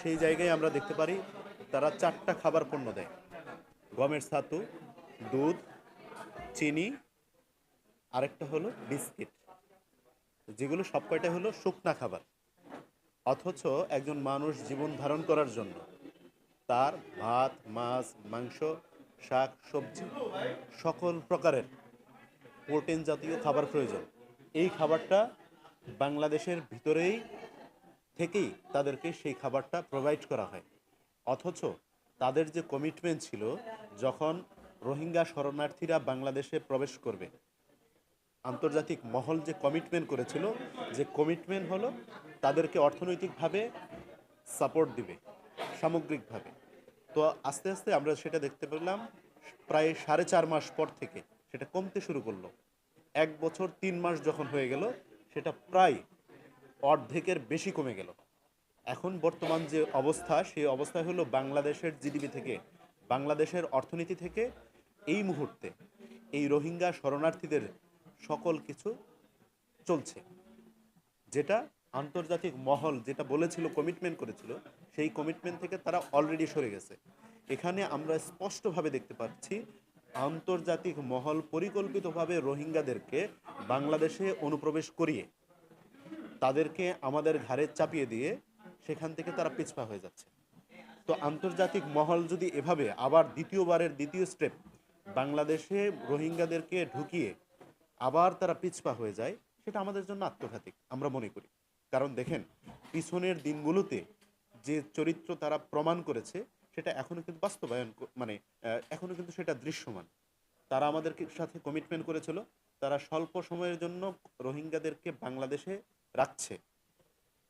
সেই জায়গায় আমরা দেখতে পারি তারা চারটা খাবার পণ্য দেয়। গমের ছাতু, দুধ, চিনি, আরেকটা হলো বিস্কিট। যেগুলো সব কয়টা হলো শুকনা খাবার। অথচ একজন মানুষ জীবন ধারণ করার জন্য তার ভাত, মাছ, মাংস, শাক, সবজি সকল প্রকারের প্রোটিন জাতীয় খাবার প্রয়োজন। এই খাবারটা বাংলাদেশের ভিতরেই থেকেই তাদেরকে সেই খাবারটা প্রোভাইড করা হয়। অথচ তাদের যে কমিটমেন্ট ছিল, যখন রোহিঙ্গা শরণার্থীরা বাংলাদেশে প্রবেশ করবে, আন্তর্জাতিক মহল যে কমিটমেন্ট করেছিল, যে কমিটমেন্ট হলো তাদেরকে অর্থনৈতিকভাবে সাপোর্ট দিবে, সামগ্রিকভাবে। তো আস্তে আস্তে আমরা সেটা দেখতে পেলাম, প্রায় সাড়ে চার মাস পর থেকে সেটা কমতে শুরু করল। এক বছর তিন মাস যখন হয়ে গেল, সেটা প্রায় অর্ধেকের বেশি কমে গেল। এখন বর্তমান যে অবস্থা, সেই অবস্থা হলো বাংলাদেশের জিডিপি থেকে, বাংলাদেশের অর্থনীতি থেকে এই মুহূর্তে এই রোহিঙ্গা শরণার্থীদের সকল কিছু চলছে। যেটা আন্তর্জাতিক মহল যেটা বলেছিল কমিটমেন্ট করেছিল, সেই কমিটমেন্ট থেকে তারা অলরেডি সরে গেছে। এখানে আমরা স্পষ্টভাবে দেখতে পাচ্ছি, আন্তর্জাতিক মহল পরিকল্পিতভাবে রোহিঙ্গাদেরকে বাংলাদেশে অনুপ্রবেশ করিয়ে তাদেরকে আমাদের ঘাড়ে চাপিয়ে দিয়ে সেখান থেকে তারা পিছপা হয়ে যাচ্ছে। তো আন্তর্জাতিক মহল যদি এভাবে আবার দ্বিতীয়বারের দ্বিতীয় স্টেপ বাংলাদেশে রোহিঙ্গাদেরকে ঢুকিয়ে আবার তারা পিছপা হয়ে যায় সেটা আমাদের জন্য আত্মঘাতিক আমরা মনে করি। কারণ দেখেন পিছনের দিনগুলোতে যে চরিত্র তারা প্রমাণ করেছে সেটা এখনও কিন্তু বাস্তবায়ন মানে আহ, এখনও কিন্তু সেটা দৃশ্যমান। তারা আমাদেরকে সাথে কমিটমেন্ট করেছিল। তারা স্বল্প সময়ের জন্য রোহিঙ্গাদেরকে বাংলাদেশে রাখছে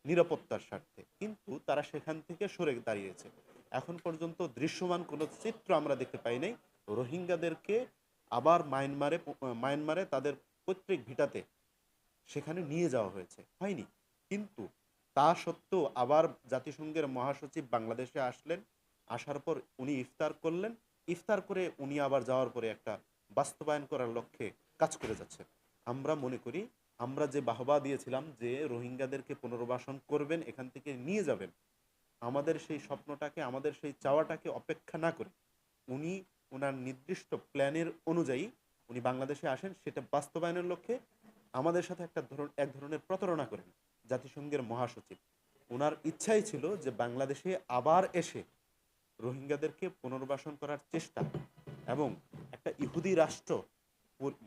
নিরাপত্তার স্বার্থে। কিন্তু তারা সেখান থেকে সরে দাঁড়িয়েছে। এখন পর্যন্ত দৃশ্যমান কোনো চিত্র আমরা দেখতে পাই নাই। রোহিঙ্গাদেরকে আবার মায়ানমারে মায়ানমারে তাদের পৈতৃক ভিটাতে সেখানে নিয়ে যাওয়া হয়েছে। হয়নি। কিন্তু তা সত্ত্বেও আবার জাতিসংঘের মহাসচিব বাংলাদেশে আসলেন। আসার পর উনি ইফতার করলেন। ইফতার করে উনি আবার যাওয়ার পরে একটা বাস্তবায়ন করার লক্ষ্যে কাজ করে যাচ্ছেন। আমরা মনে করি আমরা যে বাহবা দিয়েছিলাম যে রোহিঙ্গাদেরকে পুনর্বাসন করবেন, এখান থেকে নিয়ে যাবেন, আমাদের সেই স্বপ্নটাকে, আমাদের সেই চাওয়াটাকে অপেক্ষা না করে উনি ওনার নির্দিষ্ট প্ল্যানের অনুযায়ী উনি বাংলাদেশে আসেন, সেটা বাস্তবায়নের লক্ষ্যে আমাদের সাথে একটা ধরন, এক ধরনের প্রতারণা করেন জাতিসংঘের মহাসচিব। ওনার ইচ্ছাই ছিল যে বাংলাদেশে আবার এসে রোহিঙ্গাদেরকে পুনর্বাসন করার চেষ্টা এবং একটা ইহুদি রাষ্ট্র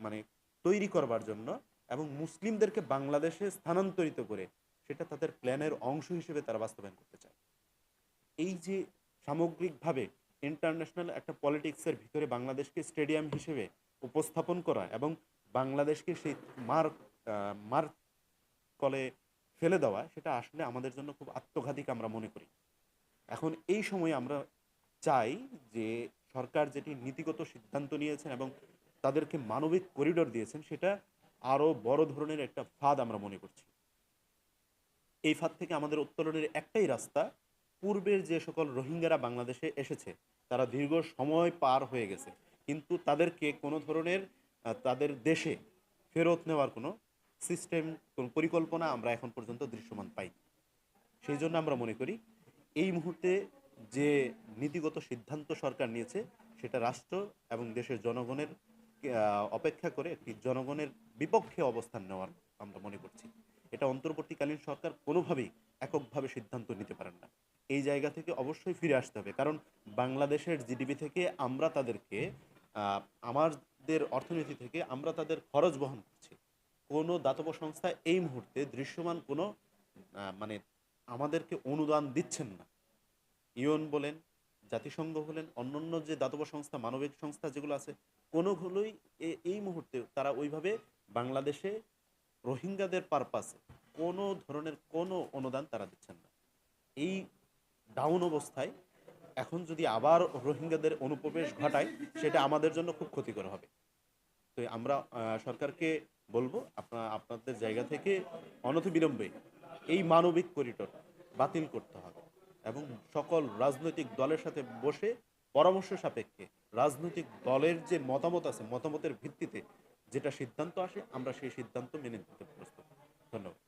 মানে তৈরি করবার জন্য এবং মুসলিমদেরকে বাংলাদেশে স্থানান্তরিত করে সেটা তাদের প্ল্যানের অংশ হিসেবে তারা বাস্তবায়ন করতে চায়। এই যে সামগ্রিকভাবে ইন্টারন্যাশনাল একটা পলিটিক্সের ভিতরে বাংলাদেশকে স্টেডিয়াম হিসেবে উপস্থাপন করা এবং বাংলাদেশকে সেই মার আহ, মার কলে ফেলে দেওয়া সেটা আসলে আমাদের জন্য খুব আত্মঘাতিক আমরা মনে করি। এখন এই সময়ে আমরা চাই যে সরকার যেটি নীতিগত সিদ্ধান্ত নিয়েছেন এবং তাদেরকে মানবিক করিডোর দিয়েছেন সেটা আরও বড় ধরনের একটা ফাঁদ আমরা মনে করছি। এই ফাঁদ থেকে আমাদের উত্তোলনের একটাই রাস্তা, পূর্বের যে সকল রোহিঙ্গারা বাংলাদেশে এসেছে, তারা দীর্ঘ সময় পার হয়ে গেছে। কিন্তু তাদেরকে কোনো ধরনের তাদের দেশে ফেরত নেওয়ার কোনো সিস্টেম কোনো পরিকল্পনা আমরা এখন পর্যন্ত দৃশ্যমান পাই সেই জন্য আমরা মনে করি, এই মুহূর্তে যে নীতিগত সিদ্ধান্ত সরকার নিয়েছে, সেটা রাষ্ট্র এবং দেশের জনগণের অপেক্ষা করে একটি জনগণের বিপক্ষে অবস্থান নেওয়ার আমরা মনে করছি। এটা অন্তর্বর্তীকালীন সরকার কোনোভাবেই এককভাবে সিদ্ধান্ত নিতে পারেন না। এই জায়গা থেকে অবশ্যই ফিরে আসতে হবে। কারণ বাংলাদেশের জিডিপি থেকে আমরা তাদেরকে আমাদের অর্থনীতি থেকে আমরা তাদের খরচ বহন করছি। কোনো দাতব্য সংস্থা এই মুহূর্তে দৃশ্যমান কোনো মানে আমাদেরকে অনুদান দিচ্ছেন না। ইউএন বলেন জাতিসংঘ বলেন অন্যান্য যে দাতব্য সংস্থা, মানবিক সংস্থা যেগুলো আছে, কোনোগুলোই এই মুহূর্তে তারা ওইভাবে বাংলাদেশে রোহিঙ্গাদের পারপাসে কোনো ধরনের কোনো অনুদান তারা দিচ্ছেন না। এই ডাউন অবস্থায় এখন যদি আবার রোহিঙ্গাদের অনুপ্রবেশ ঘটায়, সেটা আমাদের জন্য খুব ক্ষতিকর হবে। তো আমরা সরকারকে বলব আপনার আপনাদের জায়গা থেকে অনতিবিলম্বে এই মানবিক করিডোর বাতিল করতে হবে। এবং সকল রাজনৈতিক দলের সাথে বসে পরামর্শ সাপেক্ষে রাজনৈতিক দলের যে মতামত আছে, মতামতের ভিত্তিতে যেটা সিদ্ধান্ত আসে, আমরা সেই সিদ্ধান্ত মেনে নিতে প্রস্তুত। ধন্যবাদ।